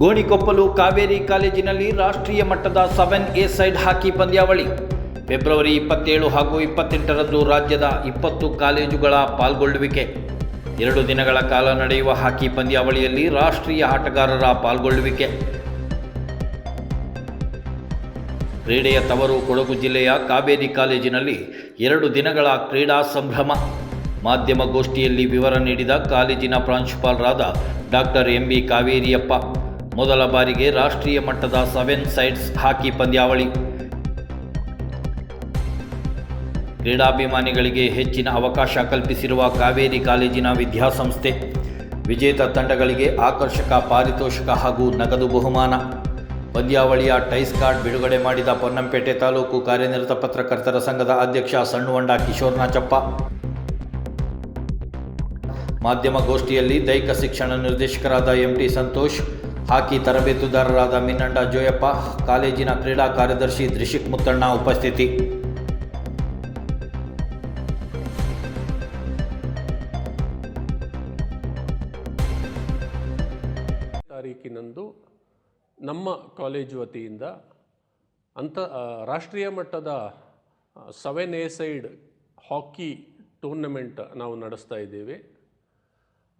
ಗೋಣಿಕೊಪ್ಪಲು ಕಾವೇರಿ ಕಾಲೇಜಿನಲ್ಲಿ ರಾಷ್ಟ್ರೀಯ ಮಟ್ಟದ ಸೆವೆನ್ ಎ ಸೈಡ್ ಹಾಕಿ ಪಂದ್ಯಾವಳಿ. ಫೆಬ್ರವರಿ ಇಪ್ಪತ್ತೇಳು ಹಾಗೂ ಇಪ್ಪತ್ತೆಂಟರಂದು ರಾಜ್ಯದ ಇಪ್ಪತ್ತು ಕಾಲೇಜುಗಳ ಪಾಲ್ಗೊಳ್ಳುವಿಕೆ. ಎರಡು ದಿನಗಳ ಕಾಲ ನಡೆಯುವ ಹಾಕಿ ಪಂದ್ಯಾವಳಿಯಲ್ಲಿ ರಾಷ್ಟ್ರೀಯ ಆಟಗಾರರ ಪಾಲ್ಗೊಳ್ಳುವಿಕೆ. ಕ್ರೀಡೆಯ ತವರು ಕೊಡಗು ಜಿಲ್ಲೆಯ ಕಾವೇರಿ ಕಾಲೇಜಿನಲ್ಲಿ ಎರಡು ದಿನಗಳ ಕ್ರೀಡಾ ಸಂಭ್ರಮ. ಮಾಧ್ಯಮ ಗೋಷ್ಠಿಯಲ್ಲಿ ವಿವರ ನೀಡಿದ ಕಾಲೇಜಿನ ಪ್ರಾಂಶುಪಾಲರಾದ ಡಾಕ್ಟರ್ ಎಂ ಬಿ ಕಾವೇರಿಯಪ್ಪ ಮೊದಲ ಬಾರಿಗೆ ರಾಷ್ಟ್ರೀಯ ಮಟ್ಟದ ಸೆವೆನ್ ಸೈಡ್ಸ್ ಹಾಕಿ ಪಂದ್ಯಾವಳಿ. ಕ್ರೀಡಾಭಿಮಾನಿಗಳಿಗೆ ಹೆಚ್ಚಿನ ಅವಕಾಶ ಕಲ್ಪಿಸಿರುವ ಕಾವೇರಿ ಕಾಲೇಜಿನ ವಿದ್ಯಾಸಂಸ್ಥೆ. ವಿಜೇತ ತಂಡಗಳಿಗೆ ಆಕರ್ಷಕ ಪಾರಿತೋಷಕ ಹಾಗೂ ನಗದು ಬಹುಮಾನ. ಪಂದ್ಯಾವಳಿಯ ಟೈಸ್ ಕಾರ್ಡ್ ಬಿಡುಗಡೆ ಮಾಡಿದ ಪೊನ್ನಂಪೇಟೆ ತಾಲೂಕು ಕಾರ್ಯನಿರತ ಪತ್ರಕರ್ತರ ಸಂಘದ ಅಧ್ಯಕ್ಷ ಸಣ್ಣುವಂಡ ಮಾಧ್ಯಮ ಗೋಷ್ಠಿಯಲ್ಲಿ ದೈಹಿಕ ಶಿಕ್ಷಣ ನಿರ್ದೇಶಕರಾದ ಎಂಟಿ ಸಂತೋಷ್ ಹಾಕಿ ತರಬೇತುದಾರರಾದ ಮಿನ್ನಂಡ ಜೋಯಪ್ಪ, ಕಾಲೇಜಿನ ಕ್ರೀಡಾ ಕಾರ್ಯದರ್ಶಿ ದ್ರಿಶಿಕ್ ಮುತ್ತಣ್ಣ ಉಪಸ್ಥಿತಿ. ತಾರೀಕಿನಂದು ನಮ್ಮ ಕಾಲೇಜು ವತಿಯಿಂದ ಅಂತ ರಾಷ್ಟ್ರೀಯ ಮಟ್ಟದ seven a side hockey tournament ನಾವು ನಡೆಸ್ತಾ ಇದ್ದೇವೆ.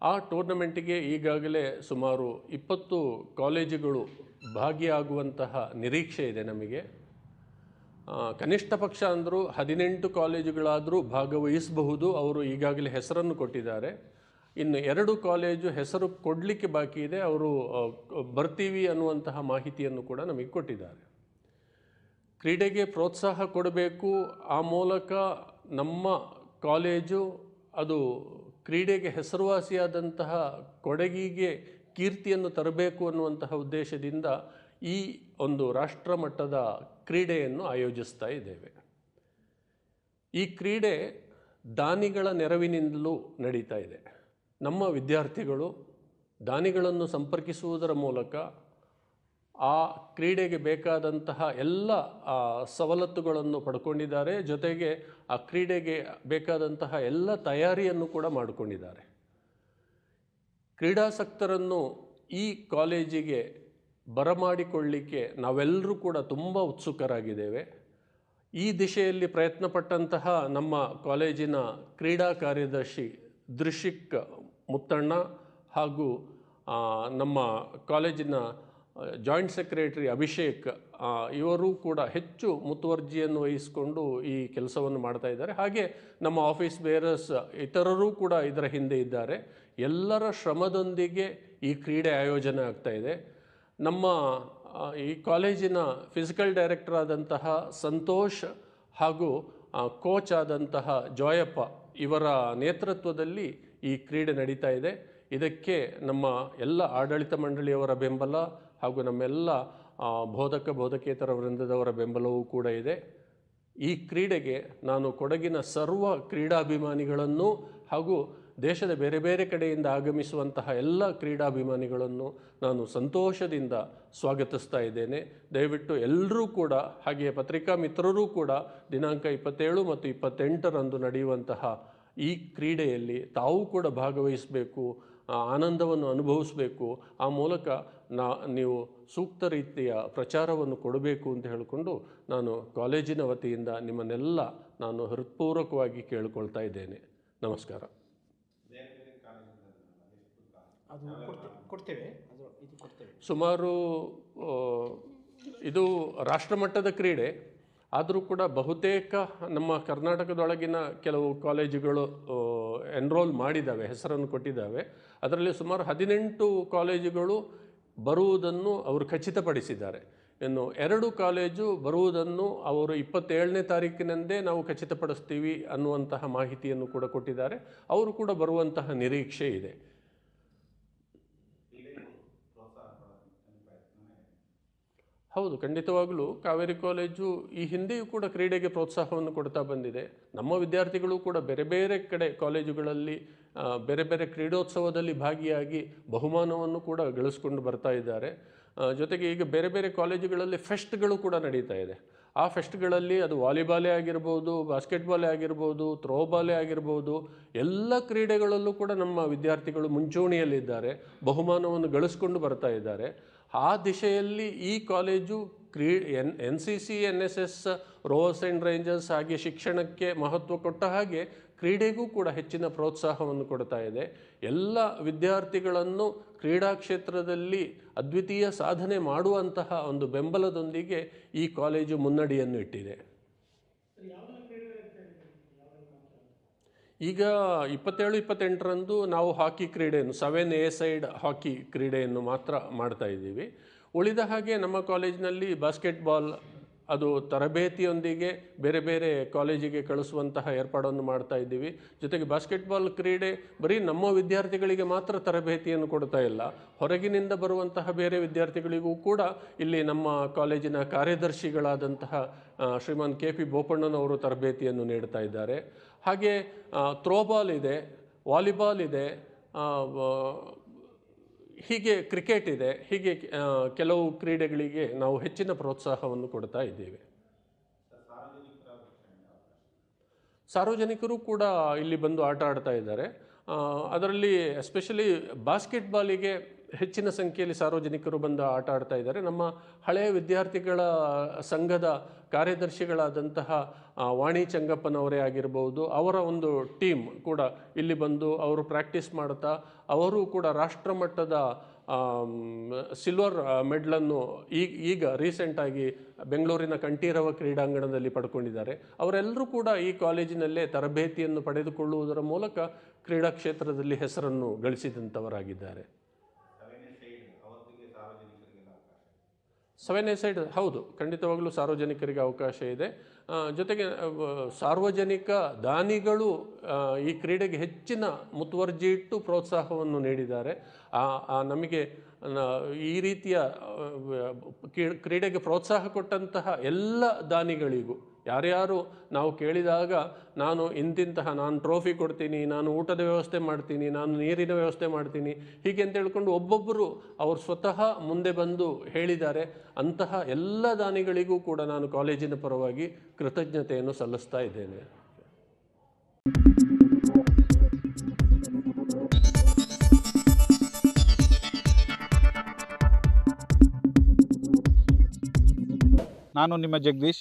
ಆ ಟೂರ್ನಮೆಂಟಿಗೆ ಈಗಾಗಲೇ ಸುಮಾರು ಇಪ್ಪತ್ತು ಕಾಲೇಜುಗಳು ಭಾಗಿಯಾಗುವಂತಹ ನಿರೀಕ್ಷೆ ಇದೆ ನಮಗೆ. ಕನಿಷ್ಠ ಪಕ್ಷ ಅಂದರೂ ಹದಿನೆಂಟು ಕಾಲೇಜುಗಳಾದರೂ ಭಾಗವಹಿಸಬಹುದು. ಅವರು ಈಗಾಗಲೇ ಹೆಸರನ್ನು ಕೊಟ್ಟಿದ್ದಾರೆ. ಇನ್ನು ಎರಡು ಕಾಲೇಜು ಹೆಸರು ಕೊಡಲಿಕ್ಕೆ ಬಾಕಿ ಇದೆ. ಅವರು ಬರ್ತೀವಿ ಅನ್ನುವಂತಹ ಮಾಹಿತಿಯನ್ನು ಕೂಡ ನಮಗೆ ಕೊಟ್ಟಿದ್ದಾರೆ. ಕ್ರೀಡೆಗೆ ಪ್ರೋತ್ಸಾಹ ಕೊಡಬೇಕು. ಆ ಮೂಲಕ ನಮ್ಮ ಕಾಲೇಜು ಅದು ಕ್ರೀಡೆಗೆ ಹೆಸರುವಾಸಿಯಾದಂತಹ ಕೊಡಗಿಗೆ ಕೀರ್ತಿಯನ್ನು ತರಬೇಕು ಅನ್ನುವಂತಹ ಉದ್ದೇಶದಿಂದ ಈ ಒಂದು ರಾಷ್ಟ್ರ ಮಟ್ಟದ ಕ್ರೀಡೆಯನ್ನು ಆಯೋಜಿಸ್ತಾ ಇದ್ದೇವೆ. ಈ ಕ್ರೀಡೆ ದಾನಿಗಳ ನೆರವಿನಿಂದಲೂ ನಡೀತಾ ಇದೆ. ನಮ್ಮ ವಿದ್ಯಾರ್ಥಿಗಳು ದಾನಿಗಳನ್ನು ಸಂಪರ್ಕಿಸುವುದರ ಮೂಲಕ ಆ ಕ್ರೀಡೆಗೆ ಬೇಕಾದಂತಹ ಎಲ್ಲ ಸವಲತ್ತುಗಳನ್ನು ಪಡ್ಕೊಂಡಿದ್ದಾರೆ. ಜೊತೆಗೆ ಆ ಕ್ರೀಡೆಗೆ ಬೇಕಾದಂತಹ ಎಲ್ಲ ತಯಾರಿಯನ್ನು ಕೂಡ ಮಾಡಿಕೊಂಡಿದ್ದಾರೆ. ಕ್ರೀಡಾಸಕ್ತರನ್ನು ಈ ಕಾಲೇಜಿಗೆ ಬರಮಾಡಿಕೊಳ್ಳಿಕ್ಕೆ ನಾವೆಲ್ಲರೂ ಕೂಡ ತುಂಬ ಉತ್ಸುಕರಾಗಿದ್ದೇವೆ. ಈ ದಿಶೆಯಲ್ಲಿ ಪ್ರಯತ್ನಪಟ್ಟಂತಹ ನಮ್ಮ ಕಾಲೇಜಿನ ಕ್ರೀಡಾ ಕಾರ್ಯದರ್ಶಿ ದೃಶಿಕ್ ಮುತ್ತಣ್ಣ ಹಾಗೂ ನಮ್ಮ ಕಾಲೇಜಿನ ಜಾಯಿಂಟ್ ಸೆಕ್ರೆಟರಿ ಅಭಿಷೇಕ್ ಇವರು ಕೂಡ ಹೆಚ್ಚು ಮುತುವರ್ಜಿಯನ್ನು ವಹಿಸಿಕೊಂಡು ಈ ಕೆಲಸವನ್ನು ಮಾಡ್ತಾ ಇದ್ದಾರೆ. ಹಾಗೆ ನಮ್ಮ ಆಫೀಸ್ ಬೇರರ್ಸ್ ಇತರರೂ ಕೂಡ ಇದರ ಹಿಂದೆ ಇದ್ದಾರೆ. ಎಲ್ಲರ ಶ್ರಮದೊಂದಿಗೆ ಈ ಕ್ರೀಡೆ ಆಯೋಜನೆ ಆಗ್ತಾ ಇದೆ. ನಮ್ಮ ಈ ಕಾಲೇಜಿನ ಫಿಸಿಕಲ್ ಡೈರೆಕ್ಟರ್ ಆದಂತಹ ಸಂತೋಷ್ ಹಾಗೂ ಕೋಚ್ ಆದಂತಹ ಜೋಯಪ್ಪ ಇವರ ನೇತೃತ್ವದಲ್ಲಿ ಈ ಕ್ರೀಡೆ ನಡೀತಾ ಇದೆ. ಇದಕ್ಕೆ ನಮ್ಮ ಎಲ್ಲ ಆಡಳಿತ ಮಂಡಳಿಯವರ ಬೆಂಬಲ ಹಾಗೂ ನಮ್ಮೆಲ್ಲ ಬೋಧಕ ಬೋಧಕೇತರ ವೃಂದದವರ ಬೆಂಬಲವೂ ಕೂಡ ಇದೆ. ಈ ಕ್ರೀಡೆಗೆ ನಾನು ಕೊಡಗಿನ ಸರ್ವ ಕ್ರೀಡಾಭಿಮಾನಿಗಳನ್ನು ಹಾಗೂ ದೇಶದ ಬೇರೆ ಬೇರೆ ಕಡೆಯಿಂದ ಆಗಮಿಸುವಂತಹ ಎಲ್ಲ ಕ್ರೀಡಾಭಿಮಾನಿಗಳನ್ನು ನಾನು ಸಂತೋಷದಿಂದ ಸ್ವಾಗತಿಸ್ತಾ ಇದ್ದೇನೆ. ದಯವಿಟ್ಟು ಎಲ್ಲರೂ ಕೂಡ, ಹಾಗೆಯೇ ಪತ್ರಿಕಾ ಮಿತ್ರರೂ ಕೂಡ ದಿನಾಂಕ ಇಪ್ಪತ್ತೇಳು ಮತ್ತು ಇಪ್ಪತ್ತೆಂಟರಂದು ನಡೆಯುವಂತಹ ಈ ಕ್ರೀಡೆಯಲ್ಲಿ ತಾವು ಕೂಡ ಭಾಗವಹಿಸಬೇಕು ಆನಂದವನ್ನು ಅನುಭವಿಸಬೇಕು. ಆ ಮೂಲಕ ನಾ ನೀವು ಸೂಕ್ತ ರೀತಿಯ ಪ್ರಚಾರವನ್ನು ಕೊಡಬೇಕು ಅಂತ ಹೇಳಿಕೊಂಡು ನಾನು ಕಾಲೇಜಿನ ವತಿಯಿಂದ ನಿಮ್ಮನ್ನೆಲ್ಲ ನಾನು ಹೃತ್ಪೂರ್ವಕವಾಗಿ ಕೇಳಿಕೊಳ್ತಾ ಇದ್ದೇನೆ. ನಮಸ್ಕಾರ. ಸುಮಾರು ಇದು ರಾಷ್ಟ್ರಮಟ್ಟದ ಕ್ರೀಡೆ. ಆದರೂ ಕೂಡ ಬಹುತೇಕ ನಮ್ಮ ಕರ್ನಾಟಕದೊಳಗಿನ ಕೆಲವು ಕಾಲೇಜುಗಳು ಎನ್ರೋಲ್ ಮಾಡಿದ್ದಾವೆ, ಹೆಸರನ್ನು ಕೊಟ್ಟಿದ್ದಾವೆ. ಅದರಲ್ಲಿ ಸುಮಾರು ಹದಿನೆಂಟು ಕಾಲೇಜುಗಳು ಬರುವುದನ್ನು ಅವರು ಖಚಿತಪಡಿಸಿದ್ದಾರೆ. ಇನ್ನು ಎರಡು ಕಾಲೇಜು ಬರುವುದನ್ನು ಅವರು ಇಪ್ಪತ್ತೇಳನೇ ತಾರೀಕಿನಂದೇ ನಾವು ಖಚಿತಪಡಿಸ್ತೀವಿ ಅನ್ನುವಂತಹ ಮಾಹಿತಿಯನ್ನು ಕೂಡ ಕೊಟ್ಟಿದ್ದಾರೆ. ಅವರು ಕೂಡ ಬರುವಂತಹ ನಿರೀಕ್ಷೆ ಇದೆ. ಹೌದು, ಖಂಡಿತವಾಗಲೂ ಕಾವೇರಿ ಕಾಲೇಜು ಈ ಹಿಂದೆಯೂ ಕೂಡ ಕ್ರೀಡೆಗೆ ಪ್ರೋತ್ಸಾಹವನ್ನು ಕೊಡ್ತಾ ಬಂದಿದೆ. ನಮ್ಮ ವಿದ್ಯಾರ್ಥಿಗಳು ಕೂಡ ಬೇರೆ ಬೇರೆ ಕಡೆ ಕಾಲೇಜುಗಳಲ್ಲಿ ಬೇರೆ ಬೇರೆ ಕ್ರೀಡೋತ್ಸವದಲ್ಲಿ ಭಾಗಿಯಾಗಿ ಬಹುಮಾನವನ್ನು ಕೂಡ ಗಳಿಸ್ಕೊಂಡು ಬರ್ತಾ ಇದ್ದಾರೆ. ಜೊತೆಗೆ ಈಗ ಬೇರೆ ಬೇರೆ ಕಾಲೇಜುಗಳಲ್ಲಿ ಫೆಸ್ಟ್ಗಳು ಕೂಡ ನಡೀತಾ ಇದೆ. ಆ ಫೆಸ್ಟ್ಗಳಲ್ಲಿ ಅದು ವಾಲಿಬಾಲೇ ಆಗಿರ್ಬೋದು, ಬಾಸ್ಕೆಟ್ಬಾಲೇ ಆಗಿರ್ಬೋದು ಥ್ರೋಬಾಲೇ ಆಗಿರ್ಬೋದು, ಎಲ್ಲ ಕ್ರೀಡೆಗಳಲ್ಲೂ ಕೂಡ ನಮ್ಮ ವಿದ್ಯಾರ್ಥಿಗಳು ಮುಂಚೂಣಿಯಲ್ಲಿದ್ದಾರೆ, ಬಹುಮಾನವನ್ನು ಗಳಿಸ್ಕೊಂಡು ಬರ್ತಾ ಇದ್ದಾರೆ. ಆ ದಿಶೆಯಲ್ಲಿ ಈ college Khree, N N C C N S S rovers and rangers ಹಾಗೆ ಶಿಕ್ಷಣಕ್ಕೆ ಮಹತ್ವ ಕೊಟ್ಟ ಹಾಗೆ ಕ್ರೀಡೆಗೂ ಕೂಡ ಹೆಚ್ಚಿನ ಪ್ರೋತ್ಸಾಹವನ್ನು ಕೊಡ್ತಾ ಇದೆ. ಎಲ್ಲ ವಿದ್ಯಾರ್ಥಿಗಳನ್ನು ಕ್ರೀಡಾ ಕ್ಷೇತ್ರದಲ್ಲಿ ಅದ್ವಿತೀಯ ಸಾಧನೆ ಮಾಡುವಂತಹ ಒಂದು ಬೆಂಬಲದೊಂದಿಗೆ ಈ ಕಾಲೇಜು ಮುನ್ನಡಿಯನ್ನು ಇಟ್ಟಿದೆ. ಈಗ ಇಪ್ಪತ್ತೇಳು, ಇಪ್ಪತ್ತೆಂಟರಂದು ನಾವು ಹಾಕಿ ಕ್ರೀಡೆಯನ್ನು ಸೆವೆನ್ ಎ ಸೈಡ್ ಹಾಕಿ ಕ್ರೀಡೆಯನ್ನು ಮಾತ್ರ ಮಾಡ್ತಾ ಇದ್ದೀವಿ. ಉಳಿದ ಹಾಗೆ ನಮ್ಮ ಕಾಲೇಜಿನಲ್ಲಿ ಬಾಸ್ಕೆಟ್ಬಾಲ್ ಅದು ತರಬೇತಿಯೊಂದಿಗೆ ಬೇರೆ ಬೇರೆ ಕಾಲೇಜಿಗೆ ಕಳಿಸುವಂತಹ ಏರ್ಪಾಡನ್ನು ಮಾಡ್ತಾ ಇದ್ದೀವಿ. ಜೊತೆಗೆ ಬಾಸ್ಕೆಟ್ಬಾಲ್ ಕ್ರೀಡೆ ಬರೀ ನಮ್ಮ ವಿದ್ಯಾರ್ಥಿಗಳಿಗೆ ಮಾತ್ರ ತರಬೇತಿಯನ್ನು ಕೊಡ್ತಾ ಇಲ್ಲ. ಹೊರಗಿನಿಂದ ಬರುವಂತಹ ಬೇರೆ ವಿದ್ಯಾರ್ಥಿಗಳಿಗೂ ಕೂಡ ಇಲ್ಲಿ ನಮ್ಮ ಕಾಲೇಜಿನ ಕಾರ್ಯದರ್ಶಿಗಳಾದಂತಹ ಶ್ರೀಮಾನ್ ಕೆ ಪಿ ಬೋಪಣ್ಣನವರು ತರಬೇತಿಯನ್ನು ನೀಡ್ತಾ ಇದ್ದಾರೆ. ಹಾಗೆ ಥ್ರೋಬಾಲ್ ಇದೆ, ವಾಲಿಬಾಲ್ ಇದೆ ಹೀಗೆ ಕ್ರಿಕೆಟ್ ಇದೆ, ಹೀಗೆ ಕೆಲವು ಕ್ರೀಡೆಗಳಿಗೆ ನಾವು ಹೆಚ್ಚಿನ ಪ್ರೋತ್ಸಾಹವನ್ನು ಕೊಡ್ತಾ ಇದ್ದೇವೆ. ಸಾರ್ವಜನಿಕರು ಕೂಡ ಇಲ್ಲಿ ಬಂದು ಆಟ ಆಡ್ತಾ ಇದ್ದಾರೆ. ಅದರಲ್ಲಿ ಎಸ್ಪೆಷಲಿ ಬಾಸ್ಕೆಟ್ಬಾಲಿಗೆ ಹೆಚ್ಚಿನ ಸಂಖ್ಯೆಯಲ್ಲಿ ಸಾರ್ವಜನಿಕರು ಬಂದು ಆಟ ಆಡ್ತಾ ಇದ್ದಾರೆ. ನಮ್ಮ ಹಳೆಯ ವಿದ್ಯಾರ್ಥಿಗಳ ಸಂಘದ ಕಾರ್ಯದರ್ಶಿಗಳಾದಂತಹ ವಾಣಿ ಚಂಗಪ್ಪನವರೇ ಆಗಿರ್ಬೋದು, ಅವರ ಒಂದು ಟೀಮ್ ಕೂಡ ಇಲ್ಲಿ ಬಂದು ಅವರು ಪ್ರಾಕ್ಟೀಸ್ ಮಾಡ್ತಾ ಅವರು ಕೂಡ ರಾಷ್ಟ್ರಮಟ್ಟದ ಸಿಲ್ವರ್ ಮೆಡ್ಲನ್ನು ಈಗ ಈಗ ರೀಸೆಂಟಾಗಿ ಬೆಂಗಳೂರಿನ ಕಂಠೀರವ ಕ್ರೀಡಾಂಗಣದಲ್ಲಿ ಪಡ್ಕೊಂಡಿದ್ದಾರೆ. ಅವರೆಲ್ಲರೂ ಕೂಡ ಈ ಕಾಲೇಜಿನಲ್ಲೇ ತರಬೇತಿಯನ್ನು ಪಡೆದುಕೊಳ್ಳುವುದರ ಮೂಲಕ ಕ್ರೀಡಾ ಕ್ಷೇತ್ರದಲ್ಲಿ ಹೆಸರನ್ನು ಗಳಿಸಿದಂಥವರಾಗಿದ್ದಾರೆ. ಸೆವೆನ್ ಎ ಸೈಡ್ ಹೌದು, ಖಂಡಿತವಾಗಲೂ ಸಾರ್ವಜನಿಕರಿಗೆ ಅವಕಾಶ ಇದೆ. ಜೊತೆಗೆ ಸಾರ್ವಜನಿಕ ದಾನಿಗಳು ಈ ಕ್ರೀಡೆಗೆ ಹೆಚ್ಚಿನ ಮುತುವರ್ಜಿ ಇಟ್ಟು ಪ್ರೋತ್ಸಾಹವನ್ನು ನೀಡಿದ್ದಾರೆ. ನಮಗೆ ಈ ರೀತಿಯ ಕ್ರೀಡೆಗೆ ಪ್ರೋತ್ಸಾಹ ಕೊಟ್ಟಂತಹ ಎಲ್ಲ ದಾನಿಗಳಿಗೂ ಯಾರ್ಯಾರು ನಾವು ಕೇಳಿದಾಗ, ನಾನು ಇಂತಿಂತಹ, ನಾನು ಟ್ರೋಫಿ ಕೊಡ್ತೀನಿ, ನಾನು ಊಟದ ವ್ಯವಸ್ಥೆ ಮಾಡ್ತೀನಿ, ನಾನು ನೀರಿನ ವ್ಯವಸ್ಥೆ ಮಾಡ್ತೀನಿ, ಹೀಗೆ ಅಂತ ಹೇಳ್ಕೊಂಡು ಒಬ್ಬೊಬ್ಬರು ಅವರು ಸ್ವತಃ ಮುಂದೆ ಬಂದು ಹೇಳಿದ್ದಾರೆ. ಅಂತಹ ಎಲ್ಲ ದಾನಿಗಳಿಗೂ ಕೂಡ ನಾನು ಕಾಲೇಜಿನ ಪರವಾಗಿ ಕೃತಜ್ಞತೆಯನ್ನು ಸಲ್ಲಿಸ್ತಾ ಇದ್ದೇನೆ. ನಾನು ನಿಮ್ಮ ಜಗದೀಶ್.